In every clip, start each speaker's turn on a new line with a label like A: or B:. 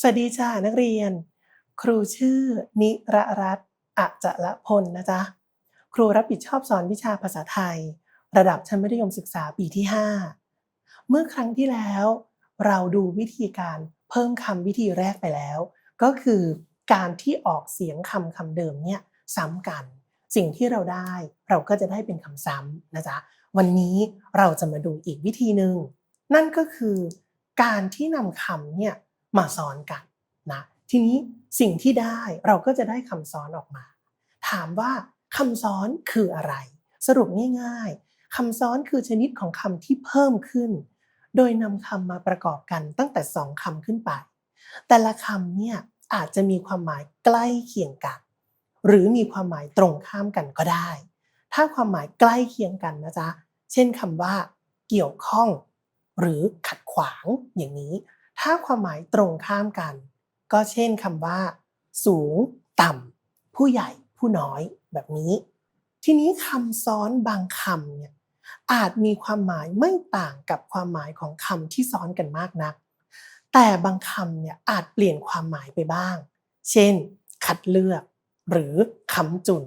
A: สวัสดีจ้านักเรียน ครูชื่อ นิรรัตน์อัจละพลนะจ๊ะครูรับผิดชอบสอนวิชาภาษาไทย ระดับชั้นมัธยมศึกษาปีที่ 5 เมื่อครั้งที่แล้ว เราดูวิธีการเพิ่มคำวิธีแรกไปแล้ว ก็คือการที่ออกเสียงคำคำเดิมเนี่ยซ้ำกัน สิ่งที่เราได้เราก็จะได้เป็นคำซ้ำนะจ๊ะวันนี้เราจะมาดูอีกวิธีหนึ่งนั่นก็คือการที่นำคำเนี่ย มาซ้อนกันนะทีนี้สิ่งที่ได้เราก็จะได้คำซ้อนออกมา ถามว่าคำซ้อนคืออะไร สรุปง่ายๆคำซ้อนคือชนิดของคำที่เพิ่มขึ้น โดยนำคำมาประกอบกันตั้งแต่สองคำขึ้นไป แต่ละคำเนี่ยอาจจะมีความหมายใกล้เคียงกัน หรือมีความหมายตรงข้ามกันก็ได้ ถ้าความหมายใกล้เคียงกันนะจ๊ะเช่นคำว่า เกี่ยวข้อง หรือขัดขวางอย่างนี้ ถ้าความหมายตรงข้ามกัน ก็เช่นคำว่า สูง ต่ำ ผู้ใหญ่ผู้น้อยแบบนี้ ทีนี้คำซ้อนบางคำเนี่ยอาจมีความหมายไม่ต่างกับความหมายของคำที่ซ้อนกันมากนัก แต่บางคำเนี่ยอาจเปลี่ยนความหมายไปบ้าง เช่น คัดเลือก หรือคำจุน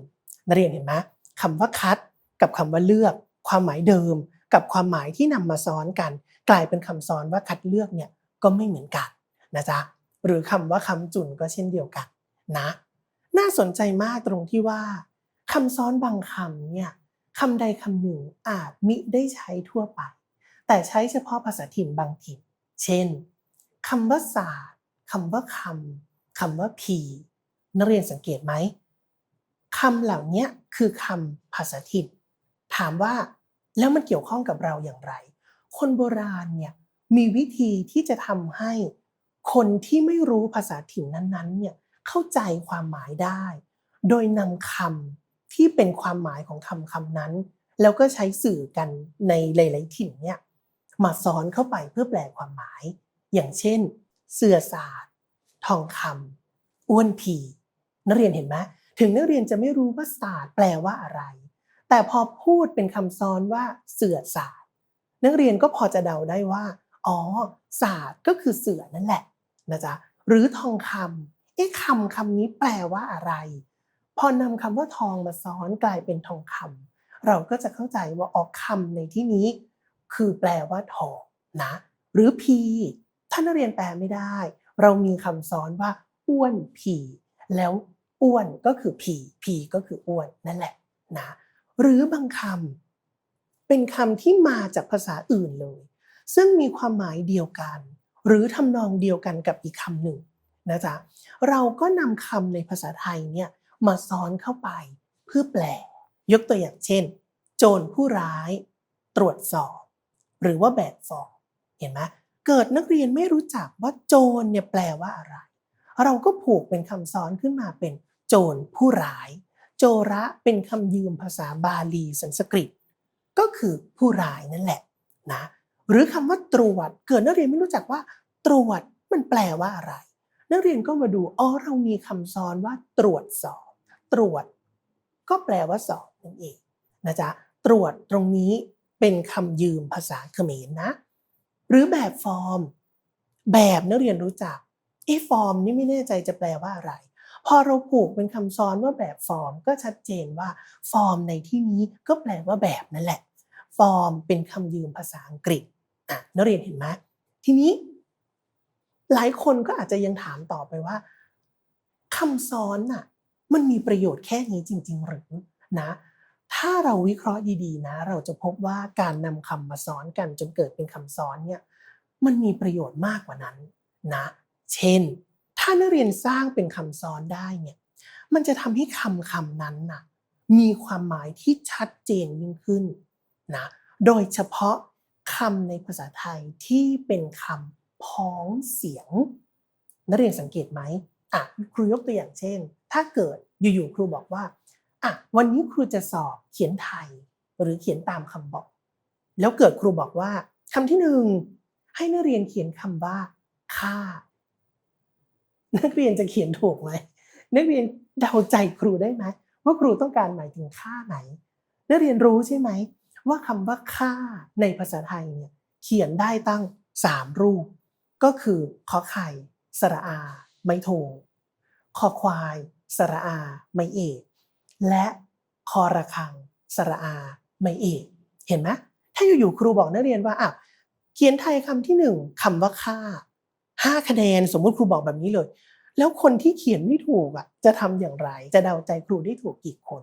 A: นักเรียนเห็นไหมคำว่าคัด กับคำว่าเลือก ความหมายเดิม กับความหมายที่นำมาซ้อนกัน กลายเป็นคำซ้อนว่าคัดเลือกเนี่ย ก็ไม่เหมือนกันนะจ๊ะหรือคำว่าคำจุนก็เช่นเดียวกันนะน่าสนใจมากตรงที่ว่าคำซ้อนบางคำเนี่ยคำใดคำหนึ่งอาจมิได้ใช้ทั่วไป แต่ใช้เฉพาะภาษาถิ่นบางถิ่น เช่นคำว่าศาสตร์คำว่าคำคำว่าพีนักเรียนสังเกตไหมคำเหล่านี้คือคำภาษาถิ่น ถามว่าแล้วมันเกี่ยวข้องกับเราอย่างไร คนโบราณเนี่ย มีวิธีที่จะทำให้คนที่ไม่รู้ภาษาถิ่นนั้นๆเนี่ยเข้าใจความหมายได้ โดยนำคำที่เป็นความหมายของคำคำนั้น แล้วก็ใช้สื่อกันในหลาย ๆ ถิ่นเนี่ยมาซ้อนเข้าไปเพื่อแปลความหมาย อย่างเช่น เสือศาสตร์ ทองคำอ้วนผีนักเรียนเห็นไหมถึงนักเรียนจะไม่รู้ว่าศาสตร์แปลว่าอะไร แต่พอพูดเป็นคำซ้อนว่าเสือศาสตร์ นักเรียนก็พอจะเดาได้ว่า อ๋อศาสตร์ก็คือเสือนั่นแหละนะจ๊ะหรือทองคำเอ๊ะคำคำนี้แปลว่าอะไร พอนำคำว่าทองมาซ้อนกลายเป็นทองคำเราก็จะเข้าใจว่าออกคำในที่นี้ คือแปลว่าทองนะหรือพีถ้านักเรียนแปลไม่ได้ เรามีคำซ้อนว่า อ้วนผีแล้วอ้วนก็คือผีผีก็คืออ้วนนั่นแหละนะหรือบางคำเป็นคำที่มาจากภาษาอื่นเลย ซึ่งมีความหมายเดียวกัน หรือทำนองเดียวกันกับอีกคำหนึ่งนะจ๊ะเราก็นำคำในภาษาไทยเนี่ยมาซ้อนเข้าไปเพื่อแปล ยกตัวอย่างเช่น โจรผู้ร้าย ตรวจสอบ หรือว่าแบบฟอร์มเห็นไหมเกิดนักเรียนไม่รู้จักว่าโจรเนี่ยแปลว่าอะไร เราก็ผูกเป็นคำซ้อนขึ้นมาเป็นโจรผู้ร้าย โจระเป็นคำยืมภาษาบาลีสันสกฤต ก็คือผู้ร้ายนั่นแหละนะ หรือคำว่าตรวจ เกิดนักเรียนไม่รู้จักว่า ตรวจมันแปลว่าอะไร นักเรียนก็มาดูอ๋อเรามีคำซ้อนว่า ตรวจสอบ ตรวจ ก็แปลว่าสอบนั่นเองนะจ๊ะตรวจตรงนี้เป็นคำยืมภาษาเขมรนะ หรือแบบฟอร์ม แบบนักเรียนรู้จักเอฟอร์มนี่ไม่แน่ใจจะแปลว่าอะไร พอเราผูกเป็นคำซ้อนว่าแบบฟอร์ม ก็ชัดเจนว่าฟอร์มในที่นี้ก็แปลว่าแบบนั่นแหละ ฟอร์มเป็นคำยืมภาษาอังกฤษ อะนักเรียนเห็นไหมทีนี้ หลายคนก็อาจจะยังถามต่อไปว่าคำซ้อนน่ะมันมีประโยชน์แค่นี้จริง ๆ หรือนะ ถ้าเราวิเคราะห์ดีๆนะ เราจะพบว่าการนำคำมาซ้อนกันจนเกิดเป็นคำซ้อนเนี่ยมันมีประโยชน์มากกว่านั้นนะ เช่น ถ้านักเรียนสร้างเป็นคำซ้อนได้เนี่ยมันจะทำให้คำคำนั้นน่ะมีความหมายที่ชัดเจนยิ่งขึ้นนะ โดยเฉพาะ คำในภาษาไทยที่เป็นคำพ้องเสียง นักเรียนสังเกตไหมอะครูยกตัวอย่างเช่น ถ้าเกิดอยู่ๆครูบอกว่าอะวันนี้ครูจะสอบเขียนไทย หรือเขียนตามคำบอก แล้วเกิดครูบอกว่าคำที่หนึ่งให้นักเรียนเขียนคำว่าค่า นักเรียนจะเขียนถูกไหมนักเรียนเดาใจครูได้ไหมว่าครูต้องการหมายถึงค่าไหน นักเรียนรู้ใช่ไหม ว่าคำว่าค่าในภาษาไทยเนี่ยเขียนได้ตั้งสามรูป ก็คือขอไข่ สระอา ไม่โทคอควาย สระอา ไม่เอก และคอระคัง สระอา ไม่เอก เห็นไหมถ้าอยู่ๆครูบอกนักเรียนว่าอะเขียนไทยคำที่หนึ่งคำว่าค่าห้าคะแนนสมมุติครูบอกแบบนี้เลย แล้วคนที่เขียนไม่ถูกอะจะทำอย่างไร จะเดาใจครูได้ถูกกี่คน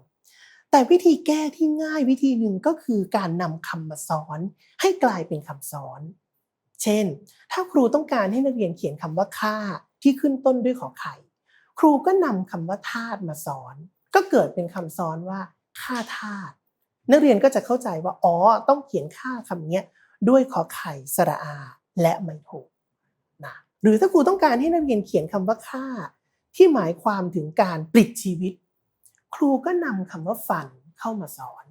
A: แต่วิธีแก้ที่ง่ายวิธีหนึ่งก็คือการนำคำมาซ้อนให้กลายเป็นคำซ้อน เช่น ถ้าครูต้องการให้นักเรียนเขียนคำว่าค่าที่ขึ้นต้นด้วยขอไข่ ครูก็นำคำว่าธาตุมาสอน ก็เกิดเป็นคำซ้อนว่าค่าธาตุนักเรียนก็จะเข้าใจว่าอ๋อต้องเขียนค่าคำนี้ด้วยขอไข่สระอา และไม่โทนะหรือถ้าครูต้องการให้นักเรียนเขียนคำว่าค่า ที่หมายความถึงการปลิดชีวิต ครูก็นำคำว่าฟันเข้ามาสอน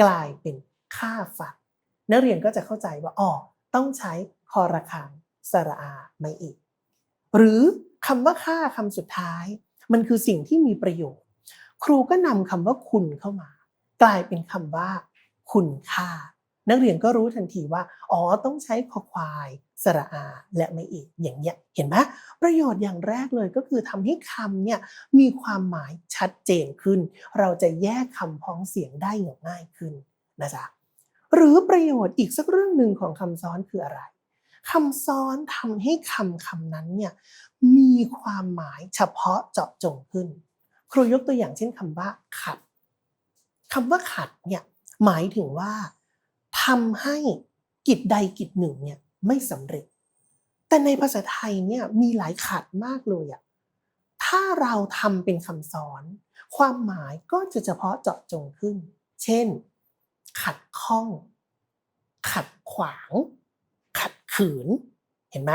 A: กลายเป็นค่าฟัน นักเรียนก็จะเข้าใจว่าอ๋อต้องใช้คอระคังสระอาไม่อีก หรือคำว่าค่าคำสุดท้าย มันคือสิ่งที่มีประโยชน์ ครูก็นำคำว่าคุณเข้ามา กลายเป็นคำว่า คุณค่า นักเรียนก็รู้ทันทีว่า อ๋อ ต้องใช้คอควาย สระอา และไม่อีก อย่างเงี้ย เห็นไหมประโยชน์อย่างแรกเลยก็คือทำให้คำเนี่ยมีความหมายชัดเจนขึ้น เราจะแยกคำพ้องเสียงได้อย่างง่ายขึ้นนะจ๊ะ หรือประโยชน์อีกสักเรื่องหนึ่งของคำซ้อนคืออะไรคำซ้อนทำให้คำคำนั้นเนี่ยมีความหมายเฉพาะเจาะจงขึ้น ครูยกตัวอย่างเช่นคำว่าขัดคำว่าขัดเนี่ยหมายถึงว่า ทำให้กิจใดกิจหนึ่งเนี่ยไม่สำเร็จ แต่ในภาษาไทยเนี่ยมีหลายขัดมากเลยอะถ้าเราทำเป็นคำซ้อน ความหมายก็จะเฉพาะเจาะจงขึ้น เช่น ขัดข้อง ขัดขวาง ขัดขืน เห็นไหม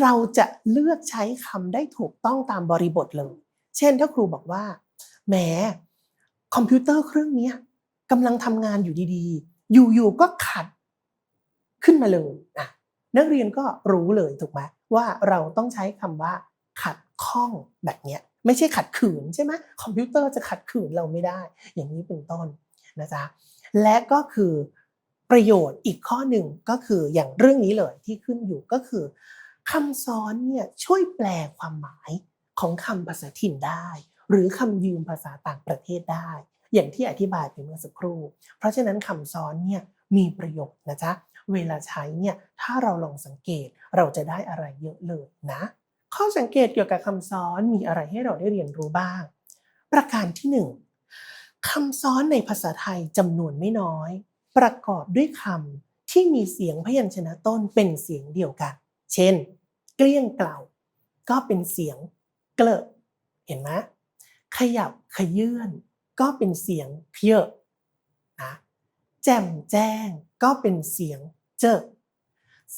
A: เราจะเลือกใช้คำได้ถูกต้องตามบริบทเลย เช่นถ้าครูบอกว่าแหมคอมพิวเตอร์เครื่องนี้กำลังทำงานอยู่ดีๆ อยู่ๆก็ขัดขึ้นมาเลยนะนักเรียนก็รู้เลยถูกไหมว่าเราต้องใช้คำว่า ขัดข้องแบบเนี้ยไม่ใช่ขัดขืนใช่ไหมคอมพิวเตอร์จะขัดขืนเราไม่ได้ อย่างนี้เป็นต้นนะจ๊ะและก็คือประโยชน์อีกข้อหนึ่งก็คืออย่างเรื่องนี้เลยที่ขึ้นอยู่ก็คือคำซ้อนเนี่ยช่วยแปลความหมายของคำภาษาถิ่นได้ หรือคำยืมภาษาต่างประเทศได้ อย่างที่อธิบายไปเมื่อสักครู่ เพราะฉะนั้นคำซ้อนเนี่ยมีประโยชน์นะจ๊ะเวลาใช้เนี่ยถ้าเราลองสังเกตเราจะได้อะไรเยอะเลยนะ ข้อสังเกตเกี่ยวกับคำซ้อนมีอะไรให้เราได้เรียนรู้บ้าง ประการที่หนึ่งคำซ้อนในภาษาไทยจำนวนไม่น้อย ประกอบด้วยคำที่มีเสียงพยัญชนะต้นเป็นเสียงเดียวกัน เช่น เกลี้ยงเกล่าก็เป็นเสียงเกลอเห็นไหมขยับขยื่น ก็เป็นเสียงเพียนะแจ่มแจ้งก็เป็นเสียงเจอ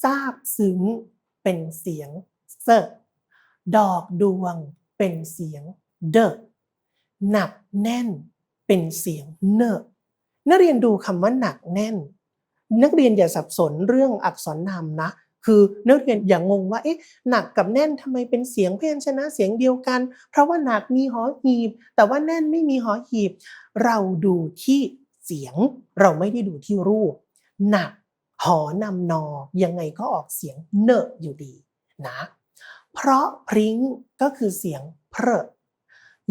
A: ซาบซึ้งเป็นเสียงเซอดอกดวงเป็นเสียงเดหนักแน่นเป็นเสียงเนอนักเรียนดูคำว่าหนักแน่น นักเรียนอย่าสับสนเรื่องอักษรนามนะ คือนักเรียนอย่างงงว่าเอ๊ะหนักกับแน่นทำไมเป็นเสียงพยัญชนะเสียงเดียวกัน เพราะว่าหนักมีหอหีบ แต่ว่าแน่นไม่มีหอหีบ เราดูที่เสียงเราไม่ได้ดูที่รูป หนักหอนำนอยังไงก็ออกเสียงเนอะอยู่ดีนะเพราะพริ้งก็คือเสียงเพร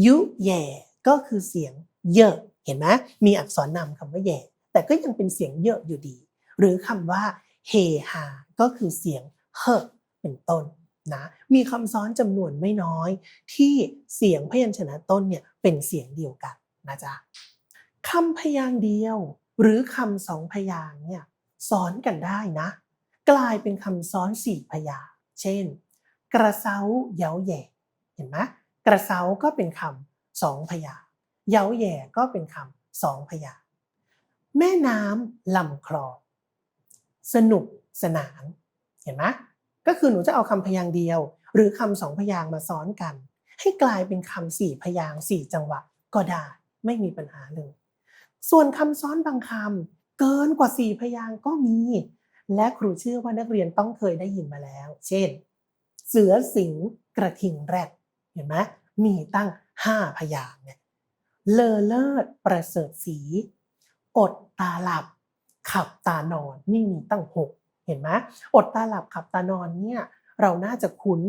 A: ยุแย่ก็คือเสียงเยอะ เห็นไหมมีอักษรนำคำว่าแย่แต่ก็ยังเป็นเสียงเยอะอยู่ดี หรือคำว่าเฮฮา ก็คือเสียงเฮเป็นต้นนะมีคำซ้อนจำนวนไม่น้อย ที่เสียงพยัญชนะต้นเนี่ยเป็นเสียงเดียวกันนะจ๊ะคำพยางเดียว หรือคำสองพยางเนี่ยซ้อนกันได้นะ กลายเป็นคำซ้อนสี่พยางเช่น กระเซาเย้าแย่เห็นไหมกระเซาก็เป็นคำสองพยางเย้าแย่ก็เป็นคำสองพยางแม่น้ำลำคลองสนุก สนานเห็นไหมก็คือหนูจะเอาคำพยางเดียว หรือคำสองพยางมาซ้อนกัน ให้กลายเป็นคำสี่พยางสี่จังหวะก็ได้ ไม่มีปัญหาเลย ส่วนคำซ้อนบางคำเกินกว่าสี่พยางก็มี และครูเชื่อว่านักเรียนต้องเคยได้ยินมาแล้ว เช่น เสือสิงกระทิงแรดเห็นไหมมีตั้งห้าพยางเนี่ยเลอเลิศประเสริฐสี อดตาหลับ ขับตานอนนี่มีตั้งหก เห็นไหมอดตาหลับขับตานอนเนี่ยเราน่าจะคุ้น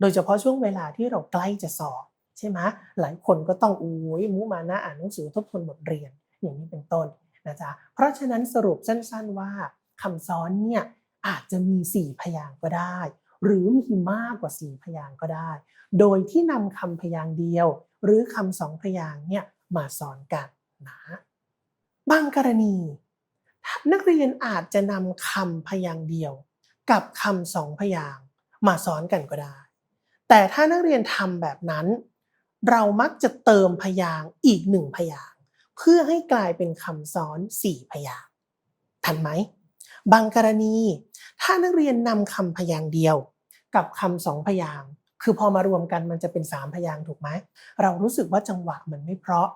A: โดยเฉพาะช่วงเวลาที่เราใกล้จะสอบใช่ไหมหลายคนก็ต้องอุ้ยมุมานะอ่านหนังสือทบทวนบทเรียนอย่างนี้เป็นต้นนะจ๊ะเพราะฉะนั้นสรุปสั้นๆว่าคำซ้อนเนี่ยอาจจะมี 4 พยางก็ได้ หรือมีมากกว่า 4 พยางก็ได้ โดยที่นำคำพยางเดียว หรือคำสองพยางเนี่ยมาสอนกันนะบางกรณี นักเรียนอาจจะนำคำพยางค์เดียว กับคำสองพยางค์มาสอนกันก็ได้ แต่ถ้านักเรียนทำแบบนั้น เรามักจะเติมพยางค์อีกหนึ่งพยางค์เพื่อให้กลายเป็นคำซ้อนสี่พยางค์ทันไหม บางกรณี ถ้านักเรียนนำคำพยางค์เดียว กับคำสองพยางค์คือพอมารวมกันมันจะเป็นสามพยางค์ถูกไหมเรารู้สึกว่าจังหวะมันไม่เพราะ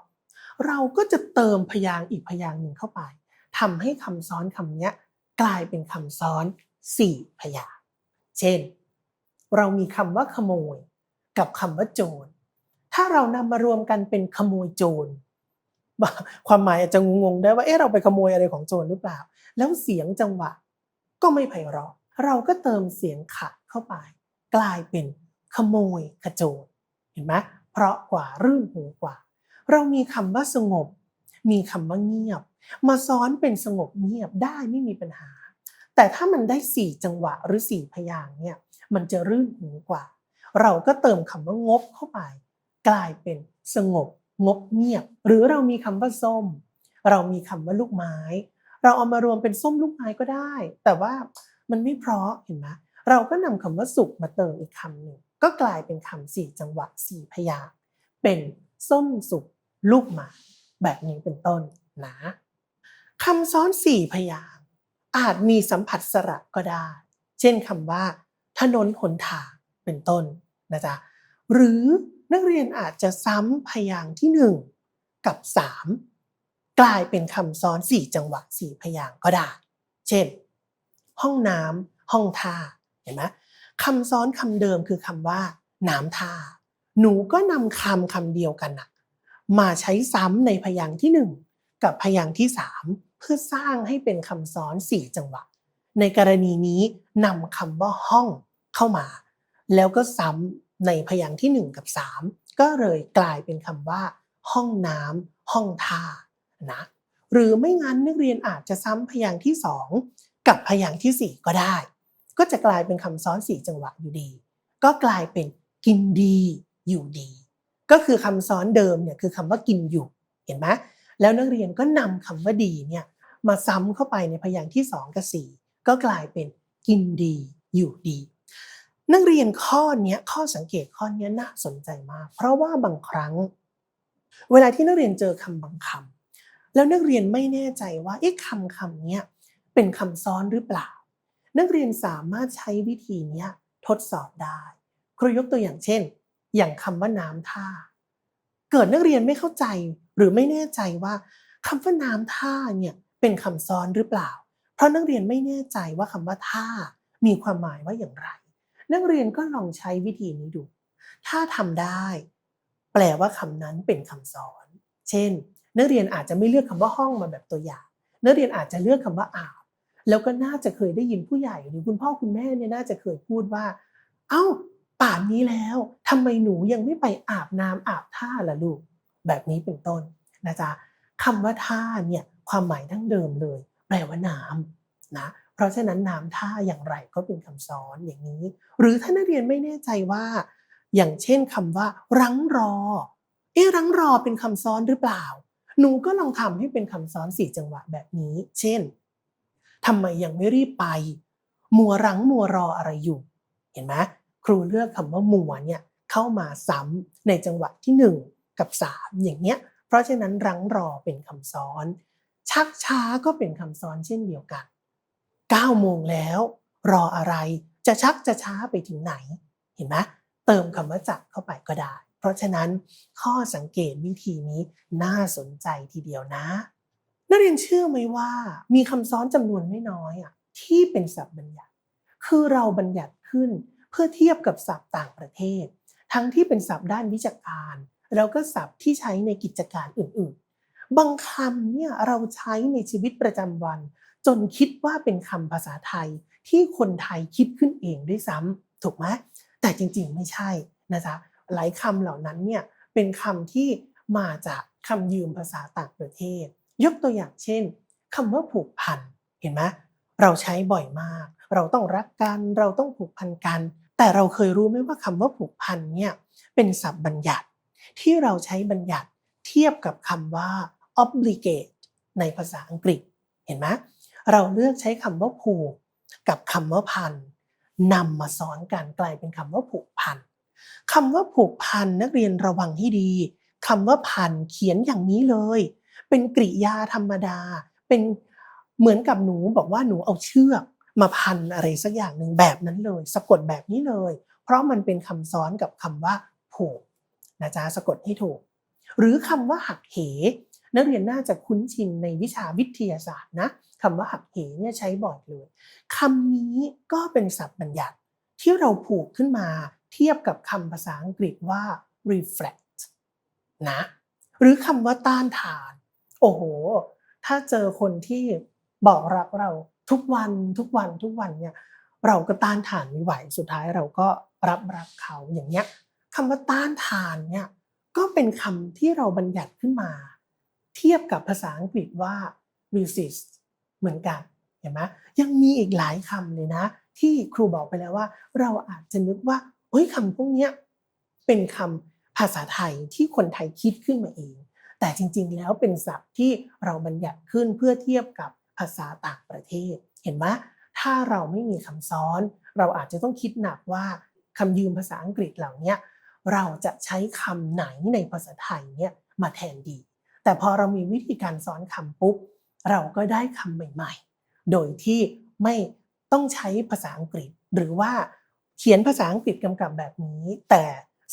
A: เราก็จะเติมพยางค์อีกพยางค์หนึ่งเข้าไป ทำให้คำซ้อนคำนี้กลายเป็นคำซ้อนสี่พยางเช่น เรามีคำว่าขโมย กับคำว่าโจร ถ้าเรานำมารวมกันเป็นขโมยโจร ความหมายอาจจะงงๆได้ว่าเอ๊ะเราไปขโมยอะไรของโจรหรือเปล่า แล้วเสียงจังหวะ ก็ไม่ไพเราะ เราก็เติมเสียงขะเข้าไป กลายเป็นขโมยขโจรเห็นไหมเพราะกว่ารื่นหูกว่า เรามีคำว่าสงบ มีคำว่าเงียบ มาซ้อนเป็นสงบเงียบได้ไม่มีปัญหา แต่ถ้ามันได้สี่จังหวะหรือสี่พยางเนี่ยมันจะรื่นหูกว่า เราก็เติมคำว่างบเข้าไป กลายเป็นสงบ งบเงียบ หรือเรามีคำว่าส้ม เรามีคำว่าลูกไม้ เราเอามารวมเป็นส้มลูกไม้ก็ได้ แต่ว่ามันไม่เพราะเห็นไหมเราก็นำคำว่าสุกมาเติมอีกคำหนึ่งก็กลายเป็นคำสี่จังหวะสี่พยางเป็นส้มสุกลูกไม้แบบนี้เป็นต้นนะ คำซ้อนสี่พยางอาจมีสัมผัสสระก็ได้ เช่นคำว่า ถนนหนทางเป็นต้นนะจ๊ะหรือนักเรียนอาจจะซ้ำพยางที่หนึ่งกับสามกลายเป็นคำซ้อนสี่จังหวะสี่พยางก็ได้ เช่น ห้องน้ำห้องท่าเห็นไหมคำซ้อนคำเดิมคือคำว่า น้ำท่า หนูก็นำคำคำเดียวกันนะมาใช้ซ้ำในพยางที่หนึ่งกับพยางที่สาม เพื่อสร้างให้เป็นคำซ้อนสี่จังหวะ ในกรณีนี้นำคำว่าห้องเข้ามา แล้วก็ซ้ำในพยางค์ที่หนึ่งกับสามก็เลยกลายเป็นคำว่า ห้องน้ำห้องท่านะหรือไม่งั้นนักเรียนอาจจะซ้ำพยางค์ที่สองกับพยางค์ที่สี่ก็ได้ ก็จะกลายเป็นคำซ้อนสี่จังหวะอยู่ดี ก็กลายเป็นกินดีอยู่ดี ก็คือคำซ้อนเดิมเนี่ยคือคำว่ากินอยู่เห็นไหม แล้วนักเรียนก็นำคำว่าดีเนี่ยมาซ้ำเข้าไปในพยางค์ที่สองกับสี่ก็กลายเป็นกินดีอยู่ดี นักเรียนข้อนี้ข้อสังเกตข้อนี้น่าสนใจมาก เพราะว่าบางครั้ง เวลาที่นักเรียนเจอคำบางคำแล้วนักเรียนไม่แน่ใจว่าเอ๊ะคำคำนี้เป็นคำซ้อนหรือเปล่า นักเรียนสามารถใช้วิธีนี้ทดสอบได้ครูยกตัวอย่างเช่น อย่างคำว่าน้ำท่า เกิดนักเรียนไม่เข้าใจ หรือไม่แน่ใจว่าคำว่าน้ำท่าเนี่ยเป็นคำซ้อนหรือเปล่า เพราะนักเรียนไม่แน่ใจว่าคำว่าท่ามีความหมายว่าอย่างไร นักเรียนก็ลองใช้วิธีนี้ดู ถ้าทำได้ แปลว่าคำนั้นเป็นคำซ้อน เช่น นักเรียนอาจจะไม่เลือกคำว่าห้องมาแบบตัวอย่าง นักเรียนอาจจะเลือกคำว่าอาบ แล้วก็น่าจะเคยได้ยินผู้ใหญ่หรือคุณพ่อคุณแม่เนี่ยน่าจะเคยพูดว่า เอ้าป่านนี้แล้วทำไมหนูยังไม่ไปอาบน้ำอาบท่าล่ะลูก แบบนี้เป็นต้นนะจ๊ะคำว่าท่าเนี่ยความหมายดั้งเดิมเลย แปลว่าน้ำนะเพราะฉะนั้นน้ำท่าอย่างไรก็เป็นคำซ้อนอย่างนี้ หรือถ้านักเรียนไม่แน่ใจว่า อย่างเช่นคำว่า รังรอ เอ๊ะรังรอเป็นคำซ้อนหรือเปล่า หนูก็ลองทำให้เป็นคำซ้อนสี่จังหวะแบบนี้ เช่นทำไมยังไม่รีบไป มัวรังมัวรออะไรอยู่ เห็นไหมครูเลือกคำว่ามัวเนี่ยเข้ามาซ้ำในจังหวะที่หนึ่ง กับสามอย่างเงี้ยเพราะฉะนั้นรั้งรอเป็นคำซ้อน ชักช้าก็เป็นคำซ้อนเช่นเดียวกัน9โมงแล้ว รออะไรจะชักจะช้าไปถึงไหน เห็นไหมเติมคำว่าจักเข้าไปก็ได้ เพราะฉะนั้นข้อสังเกตวิธีนี้น่าสนใจทีเดียวนะนักเรียนเชื่อไหมว่ามีคำซ้อนจำนวนไม่น้อยอะที่เป็นศัพท์บัญญัติ คือเราบัญญัติขึ้นเพื่อเทียบกับศัพท์ต่างประเทศ ทั้งที่เป็นศัพท์ด้านวิชาการ แล้วก็ศัพท์ที่ใช้ในกิจการอื่นๆ บางคำเนี่ยเราใช้ในชีวิตประจำวัน จนคิดว่าเป็นคำภาษาไทยที่คนไทยคิดขึ้นเองด้วยซ้ำถูกไหมแต่จริงๆไม่ใช่นะจ๊ะหลายคำเหล่านั้นเนี่ยเป็นคำที่มาจากคำยืมภาษาต่างประเทศ ยกตัวอย่างเช่นคำว่าผูกพันเห็นไหมเราใช้บ่อยมาก เราต้องรักกัน เราต้องผูกพันกัน แต่เราเคยรู้ไหมว่าคำว่าผูกพันเนี่ยเป็นศัพท์บัญญัติ ที่เราใช้บัญญัติเทียบกับคำว่า obligate ในภาษาอังกฤษ เห็นไหมเราเลือกใช้คำว่าผูกกับคำว่าพันนำมาซ้อนกันกลายเป็นคำว่าผูกพันคำว่าผูกพันนักเรียนระวังให้ดีคำว่าพันเขียนอย่างนี้เลย เป็นกริยาธรรมดา เป็นเหมือนกับหนูบอกว่าหนูเอาเชือกมาพันอะไรสักอย่างหนึ่งแบบนั้นเลย สะกดแบบนี้เลย เพราะมันเป็นคำซ้อนกับคำว่าผูก นะจ๊ะสะกดให้ถูก หรือคำว่าหักเห นักเรียนน่าจะคุ้นชินในวิชาวิทยาศาสตร์นะคำว่าหักเหเนี่ยใช้บ่อยเลยคำนี้ก็เป็นศัพท์บัญญัติที่เราผูกขึ้นมาเทียบกับคำภาษาอังกฤษว่า reflect นะหรือคำว่าต้านทาน โอ้โห ถ้าเจอคนที่บอกรักเราทุกวันทุกวันทุกวันเนี่ยเราก็ต้านทานไม่ไหวสุดท้ายเราก็รับรักเขาอย่างเงี้ย คำว่าต้านทานเนี่ยก็เป็นคำที่เราบัญญัติขึ้นมา เทียบกับภาษาอังกฤษว่า resist เหมือนกันเห็นไหมยังมีอีกหลายคำเลยนะ ที่ครูบอกไปแล้วว่า เราอาจจะนึกว่าเฮ้ยคำพวกนี้เป็นคำภาษาไทยที่คนไทยคิดขึ้นมาเอง แต่จริงๆแล้วเป็นศัพท์ที่เราบัญญัติขึ้นเพื่อเทียบกับภาษาต่างประเทศ เห็นไหมถ้าเราไม่มีคำซ้อน เราอาจจะต้องคิดหนักว่าคำยืมภาษาอังกฤษเหล่านี้ เราจะใช้คำไหนในภาษาไทยเนี่ยมาแทนดี แต่พอเรามีวิธีการซ้อนคำปุ๊บ เราก็ได้คำใหม่ ๆ โดยที่ไม่ต้องใช้ภาษาอังกฤษ หรือว่าเขียนภาษาอังกฤษกำกับแบบนี้ แต่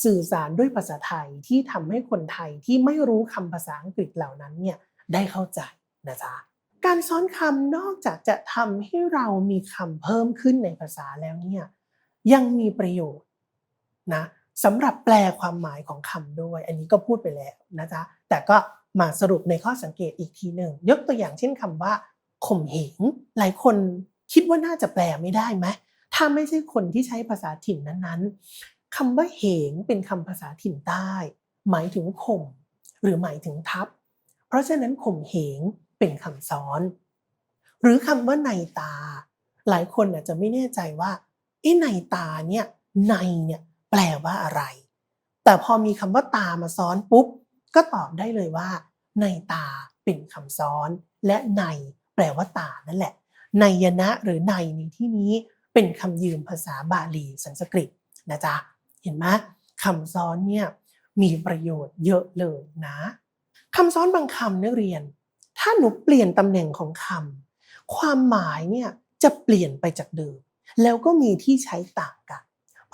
A: สื่อสารด้วยภาษาไทยที่ทำให้คนไทยที่ไม่รู้คำภาษาอังกฤษเหล่านั้นเนี่ยได้เข้าใจนะจ๊ะการซ้อนคำนอกจากจะทำให้เรามีคำเพิ่มขึ้นในภาษาแล้วเนี่ยยังมีประโยชน์นะ สำหรับแปลความหมายของคำด้วย อันนี้ก็พูดไปแล้วนะจ๊ะแต่ก็มาสรุปในข้อสังเกตอีกทีหนึ่งยกตัวอย่างเช่นคำว่าข่มเหงหลายคนคิดว่าน่าจะแปลไม่ได้ไหมถ้าไม่ใช่คนที่ใช้ภาษาถิ่นนั้นๆคำว่าเหงเป็นคำภาษาถิ่นใต้ หมายถึงข่มหรือหมายถึงทับ เพราะฉะนั้นข่มเหงเป็นคำซ้อน หรือคำว่าในตา หลายคนอาจจะไม่แน่ใจว่าไอ้ในตาเนี่ยในเนี่ย แปลว่าอะไร แต่พอมีคำว่าตามาซ้อนปุ๊บ ก็ตอบได้เลยว่า ในตาเป็นคำซ้อน และในแปลว่าตานั่นแหละ ในยนะหรือในในที่นี้เป็นคำยืมภาษาบาลีสันสกฤตนะจ๊ะเห็นไหมคำซ้อนเนี่ยมีประโยชน์เยอะเลยนะคำซ้อนบางคำนักเรียน ถ้าหนูเปลี่ยนตำแหน่งของคำความหมายเนี่ยจะเปลี่ยนไปจากเดิม แล้วก็มีที่ใช้ต่างกัน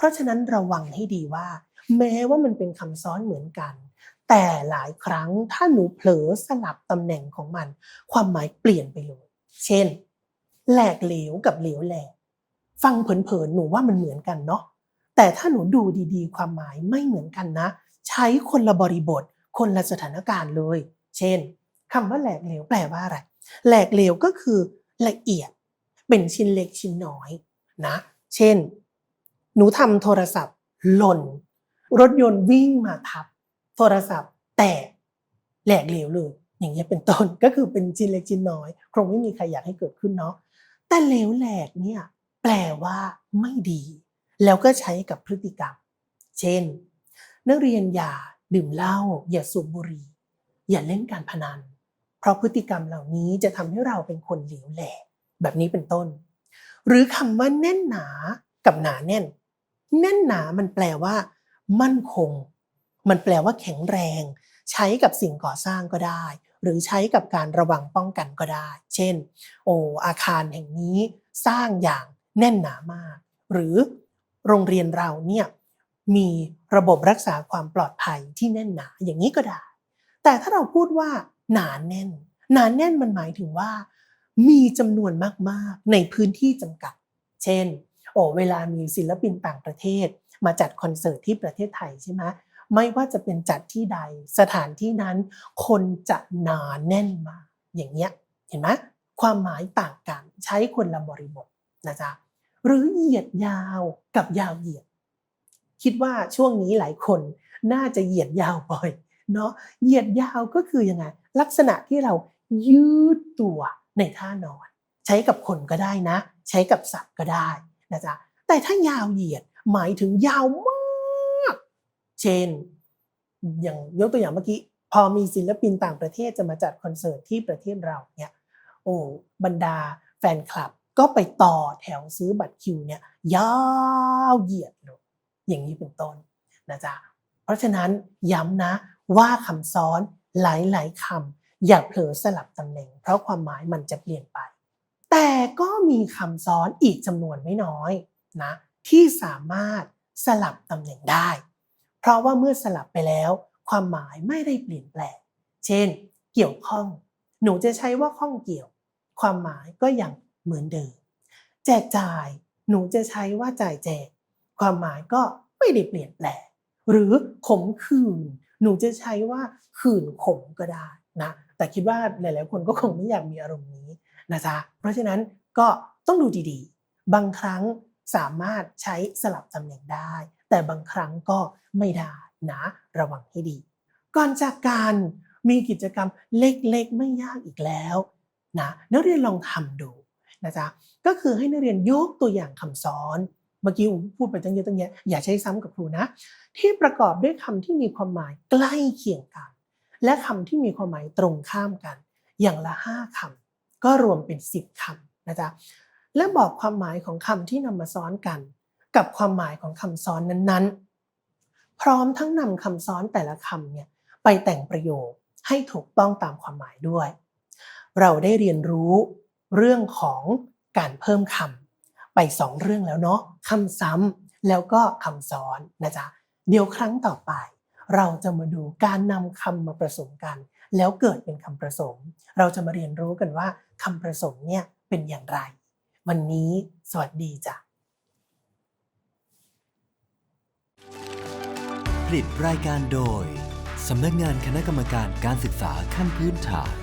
A: ราะฉะนั้นระวังให้ดีว่า แม้ว่ามันเป็นคำซ้อนเหมือนกัน แต่หลายครั้งถ้าหนูเผลอสลับตำแหน่งของมัน ความหมายเปลี่ยนไปเลย เช่น แหลกเหลวกับเหลวแหลก ฟังเผินๆหนูว่ามันเหมือนกันเนาะแต่ถ้าหนูดูดีๆ ความหมายไม่เหมือนกันนะ ใช้คนละบริบท คนละสถานการณ์เลย เช่นคำว่าแหลกเหลวแปลว่าอะไร แหลกเหลวก็คือละเอียด เป็นชิ้นเล็กชิ้นน้อยนะ เช่น หนูทำโทรศัพท์ หล่น รถยนต์วิ่งมาทับ โทรศัพท์แตกแหลกเหลวเลยอย่างเงี้ยเป็นต้นก็คือเป็นชิ้นเล็กชิ้นน้อย คงไม่มีใครอยากให้เกิดขึ้นเนาะแต่เหลวแหลกเนี่ยแปลว่าไม่ดี แล้วก็ใช้กับพฤติกรรม เช่น นักเรียนอย่าดื่มเหล้าอย่าสูบบุหรี่อย่าเล่นการพนัน เพราะพฤติกรรมเหล่านี้จะทำให้เราเป็นคนเหลวแหลกแบบนี้เป็นต้น หรือคำว่าแน่นหนากับหนาแน่น แน่นหนามันแปลว่า มั่นคง มันแปลว่าแข็งแรง ใช้กับสิ่งก่อสร้างก็ได้ หรือใช้กับการระวังป้องกันก็ได้ เช่น โออาคารแห่งนี้สร้างอย่างแน่นหนามาก หรือโรงเรียนเราเนี่ยมีระบบรักษาความปลอดภัยที่แน่นหนาอย่างนี้ก็ได้ แต่ถ้าเราพูดว่า หนาแน่น หนาแน่นมันหมายถึงว่า มีจำนวนมากๆ ในพื้นที่จำกัด เช่น โอ้เวลามีศิลปินต่างประเทศ มาจัดคอนเสิร์ตที่ประเทศไทยใช่ไหมไม่ว่าจะเป็นจัดที่ใดสถานที่นั้น คนจะหนาแน่นมากอย่างเงี้ยเห็นไหมความหมายต่างกันใช้คนละบริบทนะจ๊ะหรือเหยียดยาวกับยาวเหยียด คิดว่าช่วงนี้หลายคนน่าจะเหยียดยาวบ่อยเนาะเหยียดยาวก็คือยังไง ลักษณะที่เรายืดตัวในท่านอน ใช้กับคนก็ได้นะ ใช้กับสัตว์ก็ได้ นะจ๊ะแต่ถ้ายาวเหยียดหมายถึงยาวมาก เช่น อย่างยกตัวอย่างเมื่อกี้ พอมีศิลปินต่างประเทศจะมาจัดคอนเสิร์ตที่ประเทศเราเนี่ยโอ้บรรดาแฟนคลับก็ไปต่อแถวซื้อบัตรคิวเนี่ยยาวเหยียดเลยอย่างนี้เป็นต้นนะจ๊ะเพราะฉะนั้นย้ำนะว่าคำซ้อนหลายๆคำอย่าเผลอสลับตำแหน่ง เพราะความหมายมันจะเปลี่ยนไป แต่ก็มีคำซ้อนอีกจำนวนไม่น้อยนะที่สามารถสลับตำแหน่งได้ เพราะว่าเมื่อสลับไปแล้ว ความหมายไม่ได้เปลี่ยนแปลง เช่น เกี่ยวข้อง หนูจะใช้ว่าข้องเกี่ยว ความหมายก็ยังเหมือนเดิม แจกจ่าย หนูจะใช้ว่าจ่ายแจก ความหมายก็ไม่ได้เปลี่ยนแปลง หรือขมขื่น หนูจะใช้ว่าขื่นขมก็ได้นะ แต่คิดว่าหลาย ๆ คนก็คงไม่อยากมีอารมณ์นี้ นะจ๊ะเพราะฉะนั้นก็ต้องดูดีๆ บางครั้งสามารถใช้สลับตำแหน่งได้ แต่บางครั้งก็ไม่ได้นะระวังให้ดี ก่อนจากการมีกิจกรรมเล็กๆ ไม่ยากอีกแล้วนะนักเรียนลองทำดูนะจ๊ะก็คือให้นักเรียนยกตัวอย่างคำซ้อนเมื่อกี้ผมพูดไปตั้งเยอะตั้งแยะอย่าใช้ซ้ำกับครูนะ ที่ประกอบด้วยคำที่มีความหมายใกล้เคียงกัน และคำที่มีความหมายตรงข้ามกัน อย่างละห้าคำ ก็รวมเป็นสิบคำนะจ๊ะและบอกความหมายของคำที่นำมาซ้อนกัน กับความหมายของคำซ้อนนั้นๆ พร้อมทั้งนำคำซ้อนแต่ละคำเนี่ยไปแต่งประโยคให้ถูกต้องตามความหมายด้วย เราได้เรียนรู้เรื่องของการเพิ่มคำไปสองเรื่องแล้วเนาะคำซ้ำแล้วก็คำซ้อนนะจ๊ะเดี๋ยวครั้งต่อไป เราจะมาดูการนำคำมาผสมกัน แล้วเกิดเป็นคำผสม เราจะมาเรียนรู้กันว่าคำผสมเนี่ยเป็นอย่างไร วันนี้สวัสดีจ้ะ
B: ผลิตรายการโดยสำนักงานคณะกรรมการการศึกษาขั้นพื้นฐาน